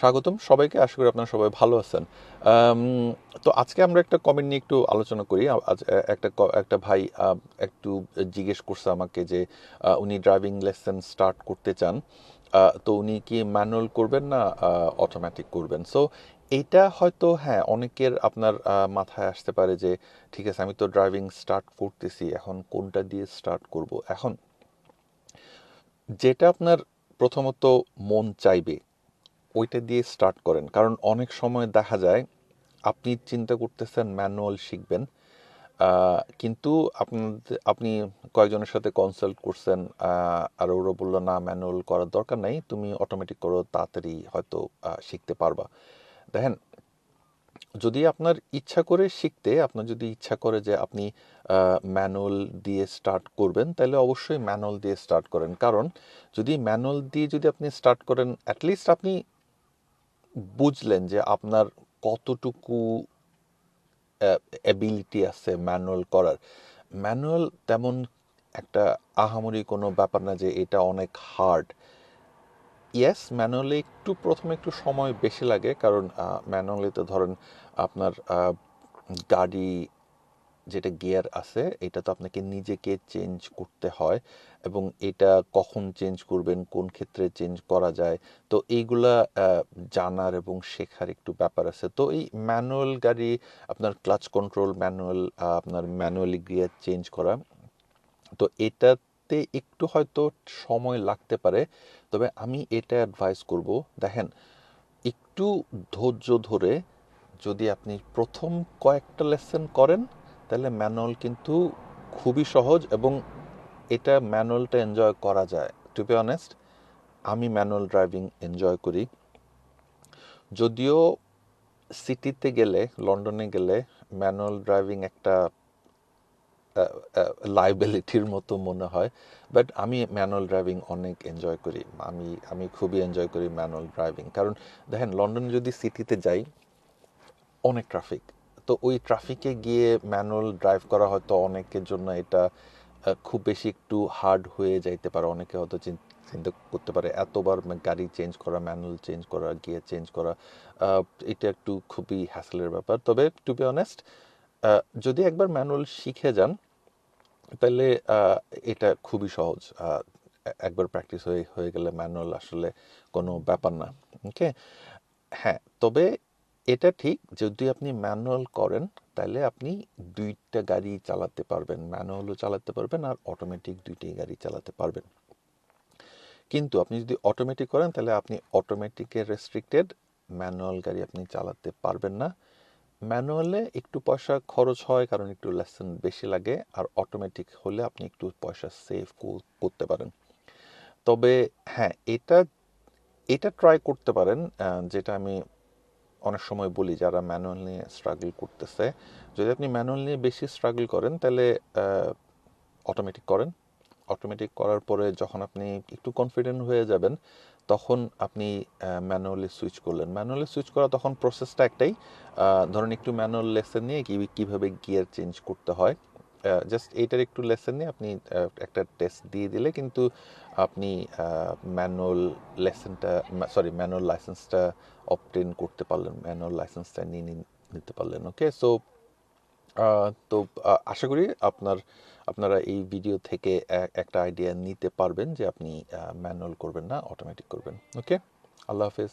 স্বাগতম সবাইকে, আশা করি আপনারা সবাই ভালো আছেন। তো আজকে আমরা একটা কমেন্ট নিয়ে একটু আলোচনা করি। আজ একটা একটা ভাই একটু জিজ্ঞেস করছে আমাকে যে উনি ড্রাইভিং লেসন স্টার্ট করতে চান তো উনি কি ম্যানুয়াল করবেন না অটোমেটিক করবেন? সো এটা হয়তো হ্যাঁ অনেকের আপনার মাথায় আসতে পারে যে, ঠিক আছে, আমি তো ড্রাইভিং স্টার্ট করতেছি, এখন কোনটা দিয়ে স্টার্ট করব? এখন, যেটা আপনার প্রথমত মন চাইবে ওইটা দিয়ে স্টার্ট করেন। কারণ অনেক সময় দেখা যায়, আপনি চিন্তা করতেছেন ম্যানুয়াল শিখবেন কিন্তু আপনাদের, আপনি কয়েকজনের সাথে কনসাল্ট করছেন আর ওরা বলল, না ম্যানুয়াল করার দরকার নাই, তুমি অটোমেটিক করো, তাড়াতাড়ি হয়তো শিখতে পারবা। দেখেন, যদি আপনার ইচ্ছা করে শিখতে, আপনার যদি ইচ্ছা করে যে আপনি ম্যানুয়াল দিয়ে স্টার্ট করবেন, তাহলে অবশ্যই ম্যানুয়াল দিয়ে স্টার্ট করেন। কারণ যদি ম্যানুয়াল দিয়ে যদি আপনি স্টার্ট করেন অ্যাটলিস্ট আপনি বুঝলেন যে আপনার কতটুকু অ্যাবিলিটি আছে ম্যানুয়াল করার। ম্যানুয়াল তেমন একটা আহামরি কোনো ব্যাপার না যে এটা অনেক হার্ড ইয়েস ম্যানুয়ালে একটু প্রথমে একটু সময় বেশি লাগে, কারণ ম্যানুয়ালিতে ধরেন আপনার গাড়ি যেটা গিয়ার আছে, এটা তো আপনাকে নিজেকে চেঞ্জ করতে হয় এবং এটা কখন চেঞ্জ করবেন, কোন ক্ষেত্রে চেঞ্জ করা যায়, তো এইগুলা জানার এবং শেখার একটু ব্যাপার আছে। তো এই ম্যানুয়াল গাড়ি, আপনার ক্লাচ কন্ট্রোল ম্যানুয়াল আপনার ম্যানুয়ালি গিয়ার চেঞ্জ করা, তো এটাতে একটু হয়তো সময় লাগতে পারে, তবে আমি এটা অ্যাডভাইস করব, দেখেন, একটু ধৈর্য ধরে যদি আপনি প্রথম কয়েকটা লেসন করেন তাহলে ম্যানুয়াল কিন্তু খুবই সহজ এবং এটা ম্যানুয়ালটা এনজয় করা যায়। টু বি অনেস্ট আমি ম্যানুয়াল ড্রাইভিং এনজয় করি। যদিও সিটিতে গেলে, লন্ডনে গেলে ম্যানুয়াল ড্রাইভিং একটা লাইবিলিটির মতো মনে হয়। বাট আমি ম্যানুয়াল ড্রাইভিং অনেক এনজয় করি। আমি আমি খুবই এনজয় করি ম্যানুয়াল ড্রাইভিং। কারণ দেখেন, লন্ডনে যদি সিটিতে যাই, অনেক ট্রাফিক তো ওই ট্রাফিকে গিয়ে ম্যানুয়াল ড্রাইভ করা হয়তো অনেকের জন্য এটা খুব বেশি একটু হার্ড হয়ে যাইতে পারে। অনেকে হয়তো চিন- চিন্তা করতে পারে, এতবার গাড়ি চেঞ্জ করা ম্যানুয়াল চেঞ্জ করা গিয়ে চেঞ্জ করা এটা একটু খুবই হ্যাসেলের ব্যাপার। তবে টু বি অনেস্ট যদি একবার ম্যানুয়াল শিখে যান, তাহলে এটা খুবই সহজ। একবার প্র্যাকটিস হয়ে হয়ে গেলে ম্যানুয়াল আসলে কোনো ব্যাপার না। ওকে হ্যাঁ তবে এটা ঠিক, যদি আপনি ম্যানুয়াল করেন, তাহলে আপনি দুইটা গাড়ি চালাতে পারবেন, ম্যানুয়ালও চালাতে পারবেন আর অটোমেটিক দুইটাই গাড়ি চালাতে পারবেন। কিন্তু আপনি যদি অটোমেটিক করেন, তাহলে আপনি অটোমেটিকে রেস্ট্রিক্টেড ম্যানুয়াল গাড়ি আপনি চালাতে পারবেন না। ম্যানুয়ালে একটু পয়সা খরচ হয়, কারণ একটু লেসন বেশি লাগে, আর অটোমেটিক হলে আপনি একটু পয়সা সেভ করতে পারেন। তবে হ্যাঁ এটা এটা ট্রাই করতে পারেন যেটা আমি অনেক সময় বলি যারা ম্যানুয়াল নিয়ে স্ট্রাগল করতেছে, যদি আপনি ম্যানুয়াল নিয়ে বেশি স্ট্রাগল করেন, তাহলে অটোমেটিক করেন। অটোমেটিক করার পরে যখন আপনি একটু কনফিডেন্ট হয়ে যাবেন, তখন আপনি ম্যানুয়ালি সুইচ করলেন। ম্যানুয়ালি সুইচ করা তখন প্রসেসটা একটাই ধরুন একটু ম্যানুয়াল লেসেন নিয়ে কি, কীভাবে গিয়ার চেঞ্জ করতে হয়। জাস্ট এইটার একটু লেসেন নিয়ে আপনি একটা টেস্ট দিয়ে দিলে কিন্তু আপনি ম্যানুয়াল লেসনটা সরি ম্যানুয়াল লাইসেন্সটা অবটেন করতে পারলেন ম্যানুয়াল লাইসেন্সটা নিয়ে নিতে পারলেন ওকে সো তো আশা করি আপনার, আপনারা এই ভিডিও থেকে একটা আইডিয়া নিতে পারবেন যে আপনি ম্যানুয়াল করবেন না অটোমেটিক করবেন ওকে আল্লাহ হাফেজ।